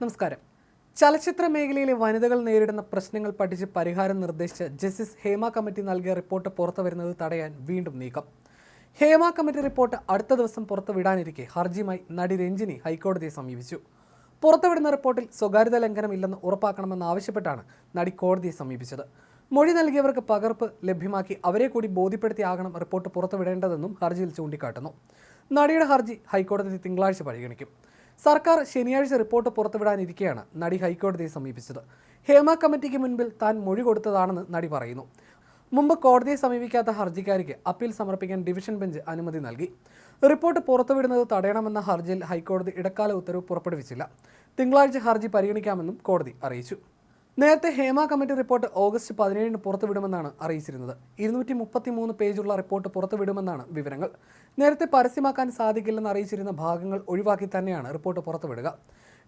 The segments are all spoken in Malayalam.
നമസ്കാരം. ചലച്ചിത്ര മേഖലയിലെ വനിതകൾ നേരിടുന്ന പ്രശ്നങ്ങൾ പഠിച്ച് പരിഹാരം നിർദ്ദേശിച്ച് ജസ്റ്റിസ് ഹേമ കമ്മിറ്റി നൽകിയ റിപ്പോർട്ട് പുറത്തുവരുന്നത് തടയാൻ വീണ്ടും നീക്കം. ഹേമ കമ്മിറ്റി റിപ്പോർട്ട് അടുത്ത ദിവസം പുറത്തുവിടാനിരിക്കെ ഹർജിയുമായി നടി രഞ്ജിനി ഹൈക്കോടതിയെ സമീപിച്ചു. പുറത്തുവിടുന്ന റിപ്പോർട്ടിൽ സ്വകാര്യത ലംഘനമില്ലെന്ന് ഉറപ്പാക്കണമെന്നാവശ്യപ്പെട്ടാണ് നടി കോടതിയെ സമീപിച്ചത്. മൊഴി നൽകിയവർക്ക് പകർപ്പ് ലഭ്യമാക്കി അവരെ കൂടി ബോധ്യപ്പെടുത്തിയാകണം റിപ്പോർട്ട് പുറത്തുവിടേണ്ടതെന്നും ഹർജിയിൽ ചൂണ്ടിക്കാട്ടുന്നു. നടിയുടെ ഹർജി ഹൈക്കോടതി തിങ്കളാഴ്ച പരിഗണിക്കും. സർക്കാർ ശനിയാഴ്ച റിപ്പോർട്ട് പുറത്തുവിടാനിരിക്കെയാണ് നടി ഹൈക്കോടതിയെ സമീപിച്ചത്. ഹേമ കമ്മിറ്റിക്ക് മുൻപിൽ താൻ മൊഴി കൊടുത്തതാണെന്ന് നടി പറയുന്നു. മുമ്പ് കോടതിയെ സമീപിക്കാത്ത ഹർജിക്കാരിക്ക് അപ്പീൽ സമർപ്പിക്കാൻ ഡിവിഷൻ ബെഞ്ച് അനുമതി നൽകി. റിപ്പോർട്ട് പുറത്തുവിടുന്നത് തടയണമെന്ന ഹർജിയിൽ ഹൈക്കോടതി ഇടക്കാല ഉത്തരവ് പുറപ്പെടുവിച്ചില്ല. തിങ്കളാഴ്ച ഹർജി പരിഗണിക്കാമെന്നും കോടതി അറിയിച്ചു. നേരത്തെ ഹേമ കമ്മിറ്റി റിപ്പോർട്ട് ഓഗസ്റ്റ് പതിനേഴിന് പുറത്തുവിടുമെന്നാണ് അറിയിച്ചിരുന്നത്. ഇരുന്നൂറ്റി മുപ്പത്തി മൂന്ന് പേജുള്ള റിപ്പോർട്ട് പുറത്തുവിടുമെന്നാണ് വിവരങ്ങൾ. നേരത്തെ പരസ്യമാക്കാൻ സാധിക്കില്ലെന്ന് അറിയിച്ചിരുന്ന ഭാഗങ്ങൾ ഒഴിവാക്കി തന്നെയാണ് റിപ്പോർട്ട് പുറത്തുവിടുക.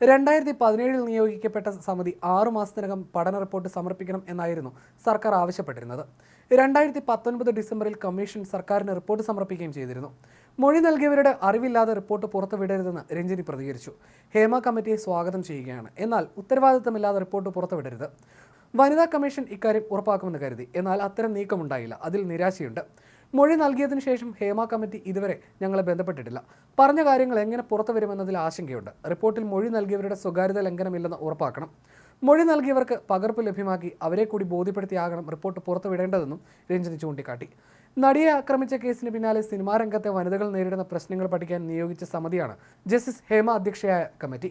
രണ്ടായിരത്തി പതിനേഴിൽ നിയോഗിക്കപ്പെട്ട സമിതി ആറു മാസത്തിനകം പഠന റിപ്പോർട്ട് സമർപ്പിക്കണം എന്നായിരുന്നു സർക്കാർ ആവശ്യപ്പെട്ടിരുന്നത്. രണ്ടായിരത്തി പത്തൊൻപത് ഡിസംബറിൽ കമ്മീഷൻ സർക്കാരിന് റിപ്പോർട്ട് സമർപ്പിക്കുകയും ചെയ്തിരുന്നു. മൊഴി നൽകിയവരുടെ അറിവില്ലാതെ റിപ്പോർട്ട് പുറത്തുവിടരുതെന്ന് രഞ്ജിനി പ്രതികരിച്ചു. ഹേമ കമ്മിറ്റിയെ സ്വാഗതം ചെയ്യുകയാണ്. എന്നാൽ ഉത്തരവാദിത്തമില്ലാതെ റിപ്പോർട്ട് പുറത്തുവിടരുത്. വനിതാ കമ്മീഷൻ ഇക്കാര്യം ഉറപ്പാക്കുമെന്ന് കരുതി. എന്നാൽ അത്തരം നീക്കമുണ്ടായില്ല. അതിൽ നിരാശയുണ്ട്. മൊഴി നൽകിയതിനു ശേഷം ഹേമ കമ്മിറ്റി ഇതുവരെ ഞങ്ങളെ ബന്ധപ്പെട്ടിട്ടില്ല. പറഞ്ഞ കാര്യങ്ങൾ എങ്ങനെ പുറത്തു വരുമെന്നതിൽ ആശങ്കയുണ്ട്. റിപ്പോർട്ടിൽ മൊഴി നൽകിയവരുടെ സ്വകാര്യത ലംഘനമില്ലെന്ന് ഉറപ്പാക്കണം. മൊഴി നൽകിയവർക്ക് പകർപ്പ് ലഭ്യമാക്കി അവരെ കൂടി ബോധ്യപ്പെടുത്തിയാകണം റിപ്പോർട്ട് പുറത്തുവിടേണ്ടതെന്നും രഞ്ജിനി ചൂണ്ടിക്കാട്ടി. നടിയെ ആക്രമിച്ച കേസിന് പിന്നാലെ സിനിമാ രംഗത്തെ വനിതകൾ നേരിടുന്ന പ്രശ്നങ്ങൾ പഠിക്കാൻ നിയോഗിച്ച സമിതിയാണ് ജസ്റ്റിസ് ഹേമ അധ്യക്ഷയായ കമ്മിറ്റി.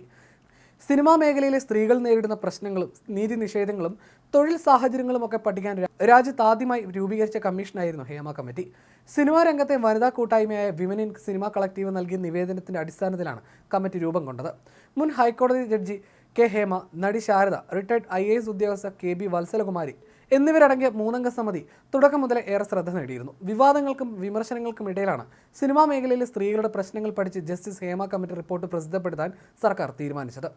സിനിമാ മേഖലയിലെ സ്ത്രീകൾ നേരിടുന്ന പ്രശ്നങ്ങളും നീതി നിഷേധങ്ങളും തൊഴിൽ സാഹചര്യങ്ങളും ഒക്കെ പഠിക്കാൻ രാജ്യത്ത് ആദ്യമായി രൂപീകരിച്ച കമ്മീഷനായിരുന്നു ഹേമ കമ്മിറ്റി. സിനിമാ രംഗത്തെ വനിതാ കൂട്ടായ്മയായ വിമൻ ഇൻ സിനിമ കളക്റ്റീവ് നൽകിയ നിവേദനത്തിന്റെ അടിസ്ഥാനത്തിലാണ് കമ്മിറ്റി രൂപം കൊണ്ടത്. മുൻ ഹൈക്കോടതി ജഡ്ജി കെ ഹേമ നടി ശാരദ റിട്ടയർഡ് ഐ എസ് ഉദ്യോഗസ്ഥ കെ ബി വത്സലകുമാരി എന്നിവരടങ്ങിയ മൂന്നംഗ സമിതി തുടക്കം മുതലേ ഏറെ ശ്രദ്ധ നേടിയിരുന്നു. വിവാദങ്ങൾക്കും വിമർശനങ്ങൾക്കും ഇടയിലാണ് സിനിമാ മേഖലയിലെ സ്ത്രീകളുടെ പ്രശ്നങ്ങൾ പഠിച്ച് ജസ്റ്റിസ് ഹേമ കമ്മിറ്റി റിപ്പോർട്ട് പ്രസിദ്ധപ്പെടുത്താൻ സർക്കാർ തീരുമാനിച്ചത്.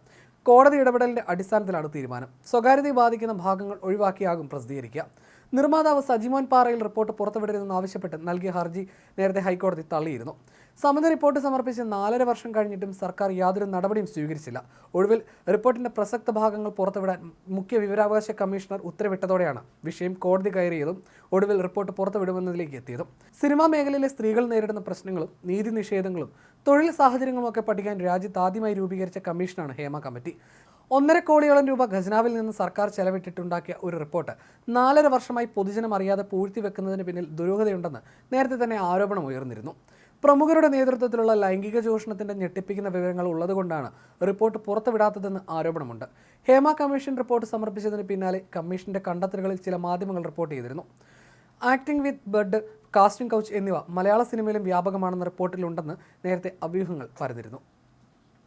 കോടതി ഇടപെടലിന്റെ അടിസ്ഥാനത്തിലാണ് തീരുമാനം. സ്വകാര്യതയെ ബാധിക്കുന്ന ഭാഗങ്ങൾ ഒഴിവാക്കിയാകും പ്രസിദ്ധീകരിക്കുക. നിർമ്മാതാവ് സജിമോൻ പാറയിൽ റിപ്പോർട്ട് പുറത്തുവിടരുതെന്ന് ആവശ്യപ്പെട്ട് നൽകിയ ഹർജി നേരത്തെ ഹൈക്കോടതി തള്ളിയിരുന്നു. സമിതി റിപ്പോർട്ട് സമർപ്പിച്ച് നാലര വർഷം കഴിഞ്ഞിട്ടും സർക്കാർ യാതൊരു നടപടിയും സ്വീകരിച്ചില്ല. ഒടുവിൽ റിപ്പോർട്ടിന്റെ പ്രസക്ത ഭാഗങ്ങൾ പുറത്തുവിടാൻ മുഖ്യ വിവരാവകാശ കമ്മീഷണർ ഉത്തരവിട്ടതോടെയാണ് വിഷയം കോടതി കയറിയതും ഒടുവിൽ റിപ്പോർട്ട് പുറത്തുവിടുമെന്നതിലേക്ക് എത്തിയതും. സിനിമാ മേഖലയിലെ സ്ത്രീകൾ നേരിടുന്ന പ്രശ്നങ്ങളും നീതി നിഷേധങ്ങളും തൊഴിൽ സാഹചര്യങ്ങളും ഒക്കെ പഠിക്കാൻ രാജ്യത്ത് ആദ്യമായി രൂപീകരിച്ച കമ്മീഷനാണ് ഹേമ കമ്മിറ്റി. ഒന്നര കോടിയോളം രൂപ ഖജനാവിൽ നിന്ന് സർക്കാർ ചെലവിട്ടിട്ടുണ്ടാക്കിയ ഒരു റിപ്പോർട്ട്. നാലര വർഷമായി പൊതുജനം അറിയാതെ പൂഴ്ത്തിവെക്കുന്നതിന് പിന്നിൽ ദുരൂഹതയുണ്ടെന്ന് നേരത്തെ തന്നെ ആരോപണം ഉയർന്നിരുന്നു. പ്രമുഖരുടെ നേതൃത്വത്തിലുള്ള ലൈംഗിക ചൂഷണത്തിന്റെ ഞെട്ടിപ്പിക്കുന്ന വിവരങ്ങൾ ഉള്ളതുകൊണ്ടാണ് റിപ്പോർട്ട് പുറത്തുവിടാത്തതെന്ന് ആരോപണമുണ്ട്. ഹേമ കമ്മീഷൻ റിപ്പോർട്ട് സമർപ്പിച്ചതിന് പിന്നാലെ കമ്മീഷന്റെ കണ്ടെത്തലുകളിൽ ചില മാധ്യമങ്ങൾ റിപ്പോർട്ട് ചെയ്തിരുന്നു. Acting with bad casting couch എന്നിവ മലയാള സിനിമയിലും വ്യാപകമാണെന്ന റിപ്പോർട്ടിലുണ്ടെന്ന് നേരത്തെ അഭ്യൂഹങ്ങൾ പരന്നിരുന്നു.